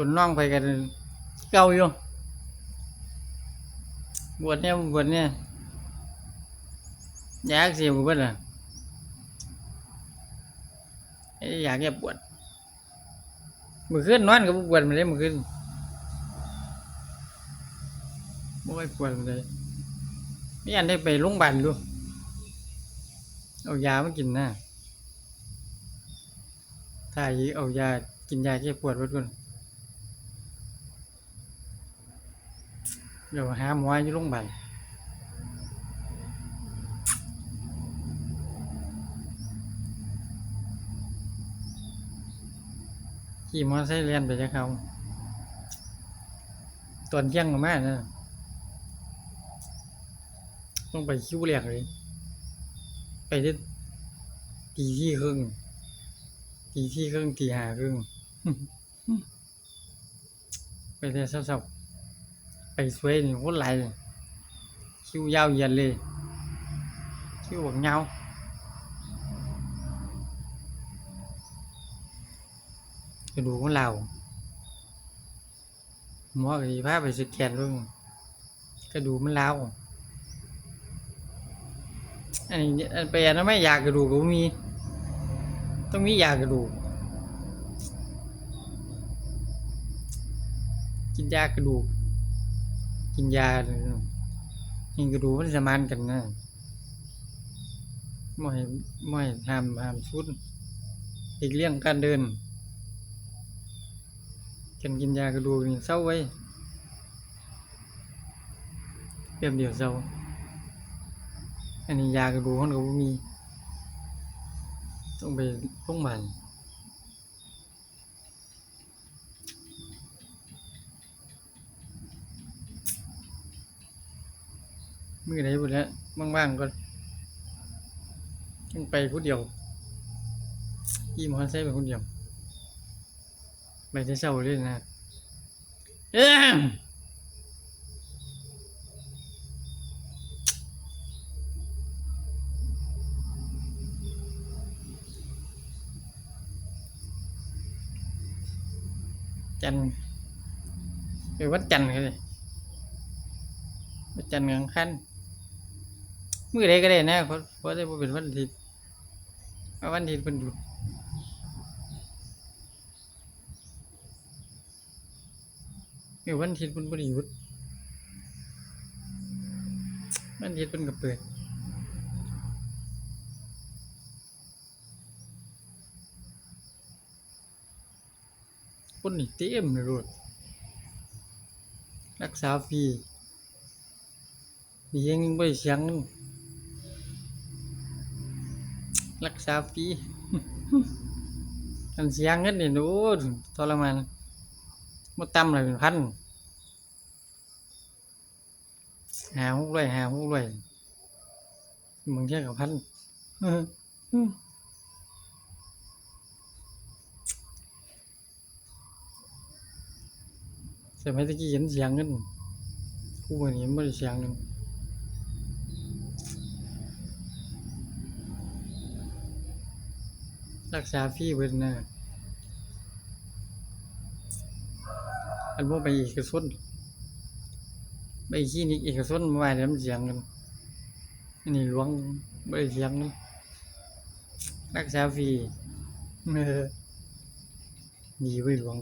ส่วนน้องไปกันเก่าอยู่บวชเนี่ยบวชเนี่ยอยากเสียบุบดอะไอ้อยากแค่บวชมือขึ้นนอนกับบวชมาเลยมือขึ้นบ่ไปปวดมาเลยไม่อันได้ไปโรงพยาบาลดูเอายามากินนะถ้าอีเอายากินยาแก้ปวดไว้ก่อน เดี๋ยวหาหมออยู่โรงพยาบาลขี่มอไซค์เรียนไปจะเขาตอนเที่ยงก็มานะต้องไปคิวเรียกเลย ไปที่ตีที่ครึ่งตีที่ครึ่งตีหาครึ่งไปแต่เช้าๆ ไปสวยนี่โคตรไหลคิวยาวเยียดเลย คิวบักยาวกระดูกมันเหลาหมอก็สิพาไปสแกนเบิ่งกระดูกมันเหลาอันนี้อันไปอันนั้นไม่อยากกระดูกก็บ่มี ต้องมีอยากระดูกกินยากระดูก กินยากินกระดูกมันสมานกันนะไม่ไม่ให้ห้ามห้ามชุดอีกเรื่องการเดินกันกินยากระดูกนี่เศร้าไว้เปรียบเดียวเศร้าอันนี้ยากระดูกมันก็บ่มี ต้องไปโรงพยาบาล มือไหนบุญแล้วว่างๆก็ต้องไปผู้เดียวขี่มอเตอร์ไซค์ไปคนเดียวไปแต่เช้าเลยนะเอ้ยจันไปวัดจันกันเลยวัดจันทร์กลางคัน มือใดก็ได้นะเพราะเพราะได้เป็นวันอาทิตย์วันอาทิตย์เพิ่นหยุดเออวันอาทิตย์เพิ่นบ่ได้หยุดวันอาทิตย์เพิ่นก็เปิดคนนี่เต็มเลยรถรักษาฟรีมียังไม่เสียง รักษาฟรีกันเสียงเงินเนี่โอ้ทรมานมาต่ำเลยเป็นพันหาหกร้อยหาหกร้อยมึงแค่กับพันสมัยตะกี้เห็นเสียงกันกูวันนี้ไม่ได้เสียงกัน รักษาฟรีเบิดนะอันพวกไปเอกชนไปคลินิกเอกชนมาไว้แล้วมันเสียงกันอันนี้หลวงไม่ได้เสียงรักษาฟรีเออดีไว้หลวง